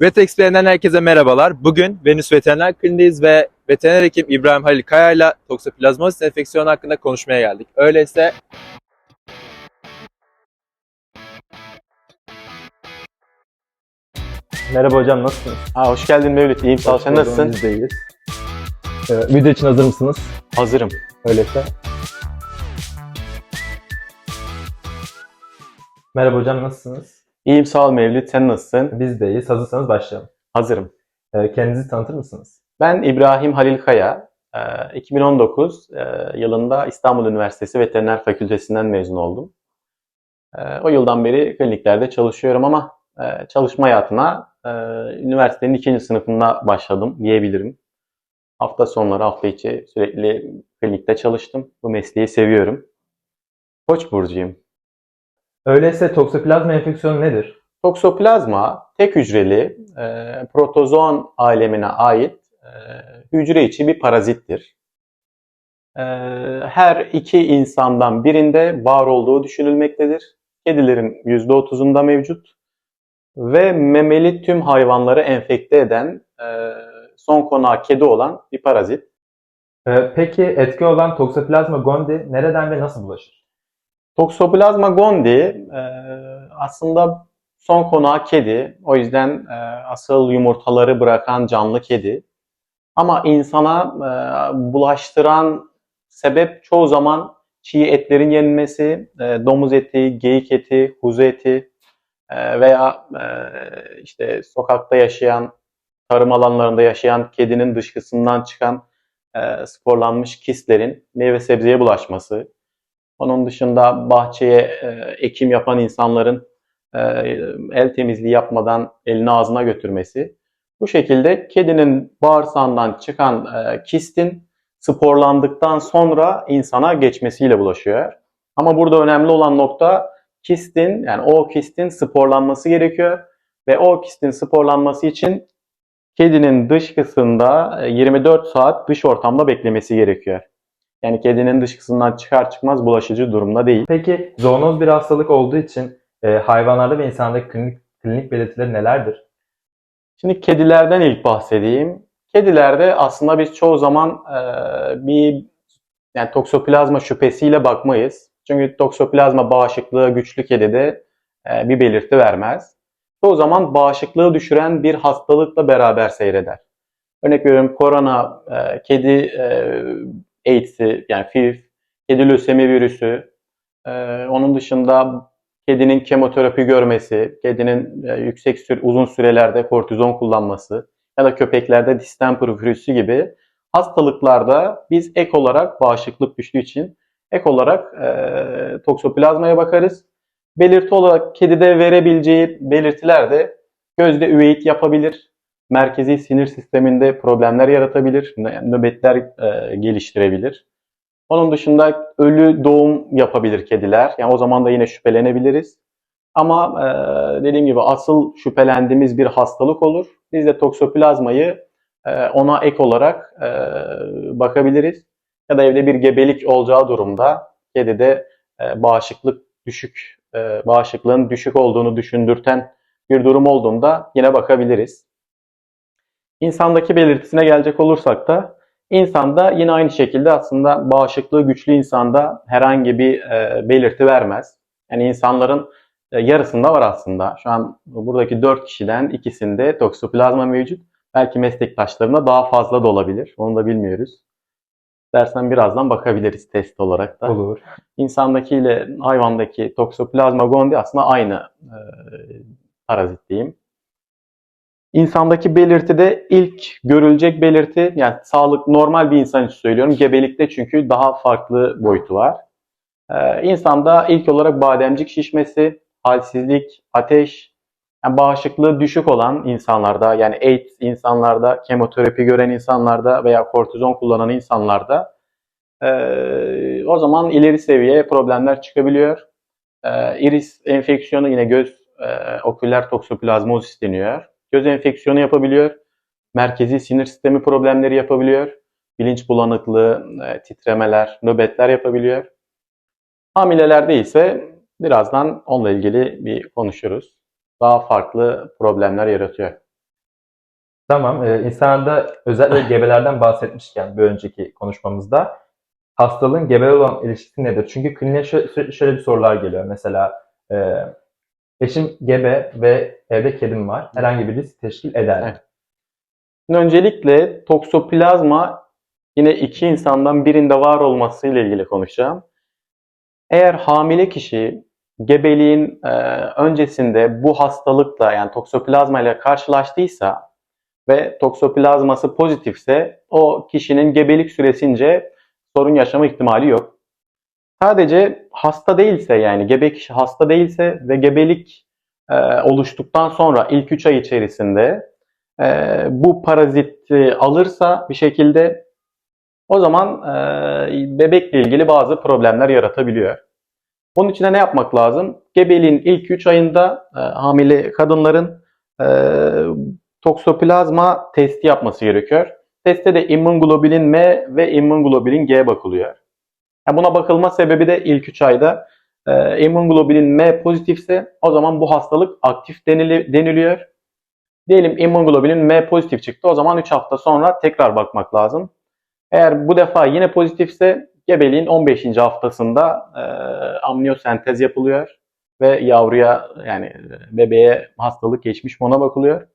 Vet Explain'den herkese merhabalar. Bugün Venüs Veteriner Kliniği'ndeyiz ve veteriner hekim İbrahim Halil Kaya ile toksoplazmosis enfeksiyonu hakkında konuşmaya geldik. Öyleyse Merhaba hocam nasılsınız? Ha, hoş geldin Mevlüt. İyiyim sağ ol. Sen nasılsın? Biz de iyiyiz. Ee, video için hazır mısınız? Hazırım. Öyleyse. Merhaba hocam nasılsınız? İyiyim sağ ol Mevlüt. Sen nasılsın? Biz de iyiyiz. Hazırsanız başlayalım. Hazırım. Ee, kendinizi tanıtır mısınız? Ben İbrahim Halil Kaya. Ee, 2019 e, yılında İstanbul Üniversitesi Veteriner Fakültesinden mezun oldum. Ee, O yıldan beri kliniklerde çalışıyorum ama e, çalışma hayatına e, üniversitenin ikinci sınıfında başladım diyebilirim. Hafta sonları, hafta içi sürekli klinikte çalıştım. Bu mesleği seviyorum. Koç burcuyum. Öyleyse toksoplazma enfeksiyonu nedir? Toksoplazma tek hücreli e, protozoan alemine ait e, hücre içi bir parazittir. E, her iki insandan birinde var olduğu düşünülmektedir. Kedilerin %30'unda mevcut ve memeli tüm hayvanları enfekte eden e, son konağı kedi olan bir parazit. Ee, peki etki olan toksoplazma gondii nereden ve nasıl bulaşır? Toxoplasma gondii e, aslında son konağı kedi. O yüzden e, asıl yumurtaları bırakan canlı kedi. Ama insana e, bulaştıran sebep çoğu zaman çiğ etlerin yenmesi, e, domuz eti, geyik eti, kuzu eti e, veya e, işte sokakta yaşayan, tarım alanlarında yaşayan kedinin dışkısından çıkan e, sporlanmış kistlerin meyve sebzeye bulaşması, onun dışında bahçeye e, ekim yapan insanların e, el temizliği yapmadan elini ağzına götürmesi. Bu şekilde kedinin bağırsağından çıkan e, kistin sporlandıktan sonra insana geçmesiyle bulaşıyor. Ama burada önemli olan nokta kistin yani o kistin sporlanması gerekiyor ve o kistin sporlanması için kedinin dışkısında e, 24 saat dış ortamda beklemesi gerekiyor. Yani kedinin dışkısından çıkar çıkmaz bulaşıcı durumda değil. Peki zoonoz bir hastalık olduğu için e, hayvanlarda ve insandaki klinik, klinik belirtileri nelerdir? Şimdi kedilerden ilk bahsedeyim. Kedilerde aslında biz çoğu zaman e, bir yani toksoplazma şüphesiyle bakmayız. Çünkü toksoplazma bağışıklığı güçlü kedide e, bir belirti vermez. Çoğu zaman bağışıklığı düşüren bir hastalıkla beraber seyreder. Örnek veriyorum korona, e, kedi e, AIDS'i yani FIV, kedi lösemi virüsü, e, onun dışında kedinin kemoterapi görmesi, kedinin e, yüksek süre, uzun sürelerde kortizon kullanması ya da köpeklerde distemper virüsü gibi hastalıklarda biz ek olarak bağışıklık güçlü için ek olarak e, toksoplazmaya bakarız. Belirti olarak kedide verebileceği belirtiler de gözde üveit yapabilir, merkezi sinir sisteminde problemler yaratabilir, nö- nöbetler e, geliştirebilir. Onun dışında ölü doğum yapabilir kediler. Yani o zaman da yine şüphelenebiliriz. Ama e, dediğim gibi asıl şüphelendiğimiz bir hastalık olur. Biz de toksoplazmayı e, ona ek olarak e, bakabiliriz. Ya da evde bir gebelik olacağı durumda kedide e, bağışıklık düşük, e, bağışıklığın düşük olduğunu düşündürten bir durum olduğunda yine bakabiliriz. İnsandaki belirtisine gelecek olursak da insanda yine aynı şekilde aslında bağışıklığı güçlü insanda herhangi bir e, belirti vermez. Yani insanların e, yarısında var aslında. Şu an buradaki 4 kişiden ikisinde toksoplazma mevcut. Belki meslektaşlarımda daha fazla da olabilir. Onu da bilmiyoruz. Dersen birazdan bakabiliriz test olarak da. Olur. İnsandaki ile hayvandaki toksoplazma gondii aslında aynı e, parazit diyeyim. İnsandaki belirti de ilk görülecek belirti yani sağlık normal bir insan için söylüyorum. Gebelikte çünkü daha farklı boyutu var. Ee, insanda ilk olarak bademcik şişmesi, halsizlik, ateş, yani bağışıklığı düşük olan insanlarda yani AIDS insanlarda, kemoterapi gören insanlarda veya kortizon kullanan insanlarda ee, o zaman ileri seviye problemler çıkabiliyor. Ee, iris enfeksiyonu yine göz e, oküler toksoplazmozis deniyor. Göz enfeksiyonu yapabiliyor. Merkezi sinir sistemi problemleri yapabiliyor. Bilinç bulanıklığı, e, titremeler, nöbetler yapabiliyor. Hamilelerde ise birazdan onunla ilgili bir konuşuruz. Daha farklı problemler yaratıyor. Tamam. Ee, insanda özellikle gebelerden bahsetmişken bir önceki konuşmamızda hastalığın gebeler olan ilişkisi nedir? Çünkü kliniğe şö- sürekli şöyle bir sorular geliyor. Mesela e, eşim gebe ve evde kedim var. Herhangi bir risk teşkil eder? Evet. Şimdi öncelikle toksoplazma yine iki insandan birinde var olması ile ilgili konuşacağım. Eğer hamile kişi gebeliğin e, öncesinde bu hastalıkla yani toksoplazma ile karşılaştıysa ve toksoplazması pozitifse o kişinin gebelik süresince sorun yaşama ihtimali yok. Sadece hasta değilse yani gebe kişi hasta değilse ve gebelik e, oluştuktan sonra ilk 3 ay içerisinde e, bu paraziti alırsa bir şekilde o zaman e, bebekle ilgili bazı problemler yaratabiliyor. Bunun için de ne yapmak lazım? Gebeliğin ilk 3 ayında e, hamile kadınların e, toksoplazma testi yapması gerekiyor. Testte de immunglobulin M ve immunglobulin G bakılıyor. Yani buna bakılma sebebi de ilk 3 ayda e, immunglobulin M pozitifse o zaman bu hastalık aktif denili- deniliyor. Diyelim immunglobulin M pozitif çıktı. O zaman 3 hafta sonra tekrar bakmak lazım. Eğer bu defa yine pozitifse gebeliğin 15. haftasında e, amniyosentez yapılıyor ve yavruya yani e, bebeğe hastalık geçmiş mi ona bakılıyor.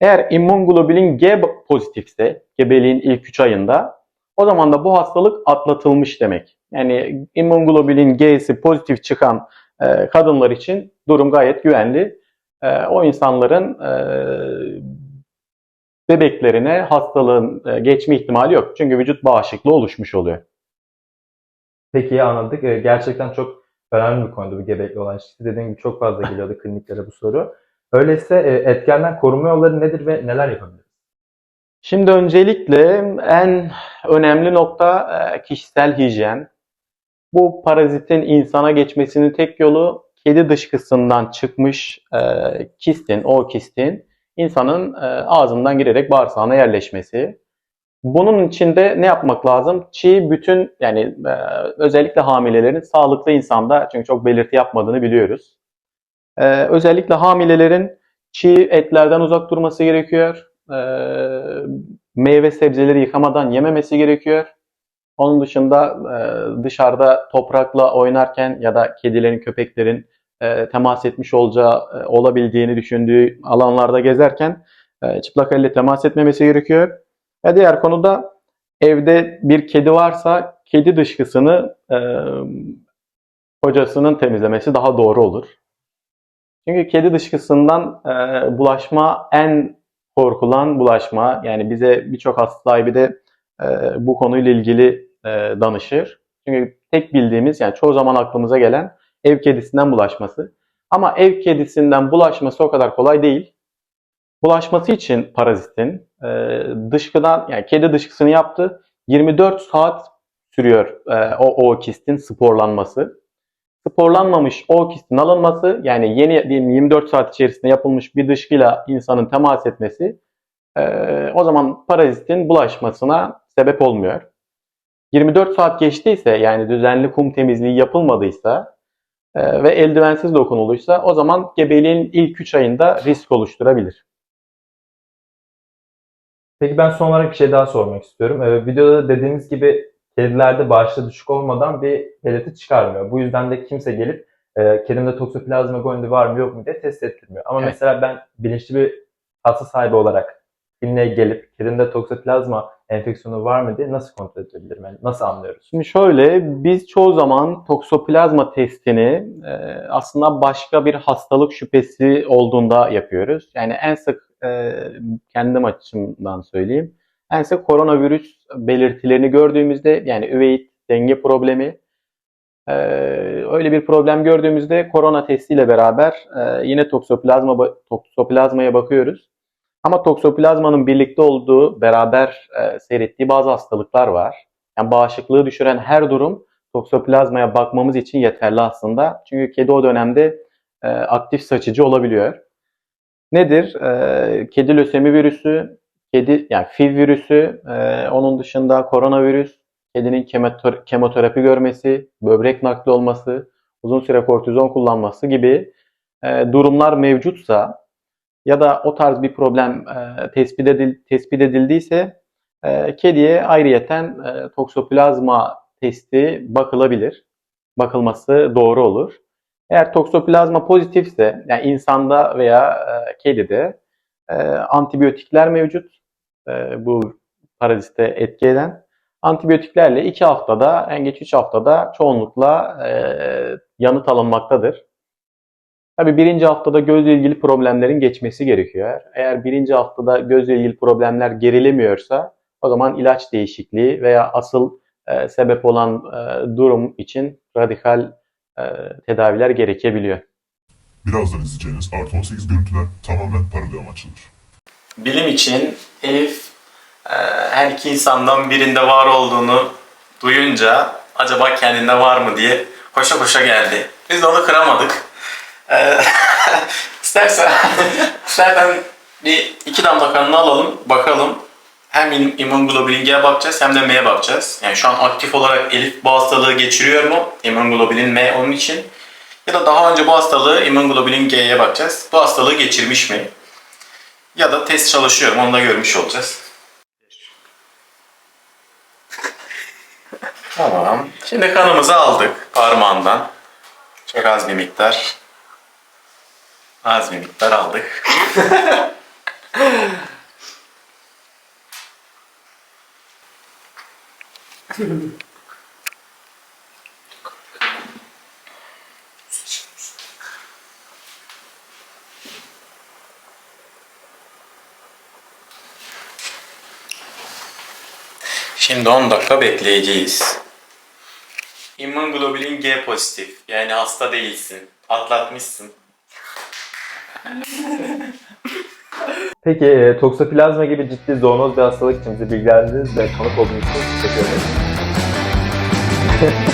Eğer immunglobulin G pozitifse gebeliğin ilk 3 ayında o zaman da bu hastalık atlatılmış demek. Yani immunglobulin G'si pozitif çıkan e, kadınlar için durum gayet güvenli. E, o insanların e, bebeklerine hastalığın e, geçme ihtimali yok. Çünkü vücut bağışıklığı oluşmuş oluyor. Peki anladık. Ee, Gerçekten çok önemli bir konudu bu gebekle olan ilişkisi. Dediğim gibi çok fazla geliyordu kliniklere bu soru. Öyleyse e, etkenden koruma yolları nedir ve neler yapabiliriz? Şimdi öncelikle en önemli nokta e, kişisel hijyen. Bu parazitin insana geçmesinin tek yolu kedi dışkısından çıkmış e, kistin, o kistin insanın e, ağzından girerek bağırsağına yerleşmesi. Bunun için de ne yapmak lazım? Çiğ bütün yani e, özellikle hamilelerin sağlıklı insanda çünkü çok belirti yapmadığını biliyoruz. E, özellikle hamilelerin çiğ etlerden uzak durması gerekiyor. E, meyve sebzeleri yıkamadan yememesi gerekiyor. Onun dışında e, dışarıda toprakla oynarken ya da kedilerin, köpeklerin e, temas etmiş olacağı e, olabildiğini düşündüğü alanlarda gezerken e, çıplak elle temas etmemesi gerekiyor. Ve diğer konuda evde bir kedi varsa kedi dışkısını e, kocasının temizlemesi daha doğru olur. Çünkü kedi dışkısından e, bulaşma en korkulan bulaşma. Yani bize birçok hasta sahibi de e, bu konuyla ilgili e, danışır. Çünkü tek bildiğimiz yani çoğu zaman aklımıza gelen ev kedisinden bulaşması. Ama ev kedisinden bulaşması o kadar kolay değil. Bulaşması için parazitin e, dışkıdan yani kedi dışkısını yaptı. 24 saat sürüyor e, o ookistin sporlanması. Sporlanmamış ookistin alınması yani yeni diyelim 24 saat içerisinde yapılmış bir dışkıyla insanın temas etmesi e, o zaman parazitin bulaşmasına sebep olmuyor. 24 saat geçtiyse yani düzenli kum temizliği yapılmadıysa e, ve eldivensiz dokunuluysa o zaman gebeliğin ilk 3 ayında risk oluşturabilir. Peki ben son olarak bir şey daha sormak istiyorum. Ee, videoda dediğimiz gibi kedilerde bağışıklığı düşük olmadan bir belirti çıkarmıyor. Bu yüzden de kimse gelip e, kedimde toksoplazma gondii var mı yok mu diye test ettirmiyor. Ama Evet. mesela ben bilinçli bir hasta sahibi olarak kliniğe gelip kedimde toksoplazma enfeksiyonu var mı diye nasıl kontrol edebilirim? Yani nasıl anlıyoruz? Şimdi şöyle biz çoğu zaman toksoplazma testini e, aslında başka bir hastalık şüphesi olduğunda yapıyoruz. Yani en sık e, kendim açımdan söyleyeyim. En sık koronavirüs belirtilerini gördüğümüzde yani üveit denge problemi e, öyle bir problem gördüğümüzde korona testiyle beraber e, yine toksoplazma toksoplazmaya bakıyoruz. Ama toksoplazmanın birlikte olduğu, beraber e, seyrettiği bazı hastalıklar var. Yani bağışıklığı düşüren her durum toksoplazmaya bakmamız için yeterli aslında. Çünkü kedi o dönemde e, aktif saçıcı olabiliyor. Nedir? E, kedi lösemi virüsü, kedi yani FIV virüsü, e, onun dışında koronavirüs, kedinin kemoter- kemoterapi görmesi, böbrek nakli olması, uzun süre kortizon kullanması gibi e, durumlar mevcutsa ya da o tarz bir problem e, tespit, edil, tespit edildiyse e, kediye ayrıyeten e, toksoplazma testi bakılabilir. Bakılması doğru olur. Eğer toksoplazma pozitifse, yani insanda veya e, kedide e, antibiyotikler mevcut. E, bu parazite etki eden. Antibiyotiklerle 2 haftada, en geç 3 haftada çoğunlukla e, yanıt alınmaktadır. Tabii birinci haftada gözle ilgili problemlerin geçmesi gerekiyor. Eğer birinci haftada gözle ilgili problemler gerilemiyorsa o zaman ilaç değişikliği veya asıl e, sebep olan e, durum için radikal e, tedaviler gerekebiliyor. Birazdan izleyeceğiniz artı 18 görüntüler tamamen paralel amaçlıdır. Bilim için Elif e, her iki insandan birinde var olduğunu duyunca acaba kendinde var mı diye koşa koşa geldi. Biz de onu kıramadık. E, istersen, bir iki damla kanını alalım bakalım. Hem im- immunoglobulin G'ye bakacağız hem de M'ye bakacağız. Yani şu an aktif olarak Elif bu hastalığı geçiriyor mu? İmmunoglobulin M onun için. Ya da daha önce bu hastalığı immunoglobulin G'ye bakacağız. Bu hastalığı geçirmiş mi? Ya da test çalışıyorum onu da görmüş olacağız. tamam. Şimdi kanımızı aldık parmağından. Çok az bir miktar. Az bir miktar aldık. Şimdi 10 dakika bekleyeceğiz. İmmunoglobulin G pozitif. Yani hasta değilsin. Atlatmışsın. Peki e, toksoplazma gibi ciddi zoonoz bir hastalık için bizi bilgilendirdiniz ve konuk olduğunuz için teşekkür ederim.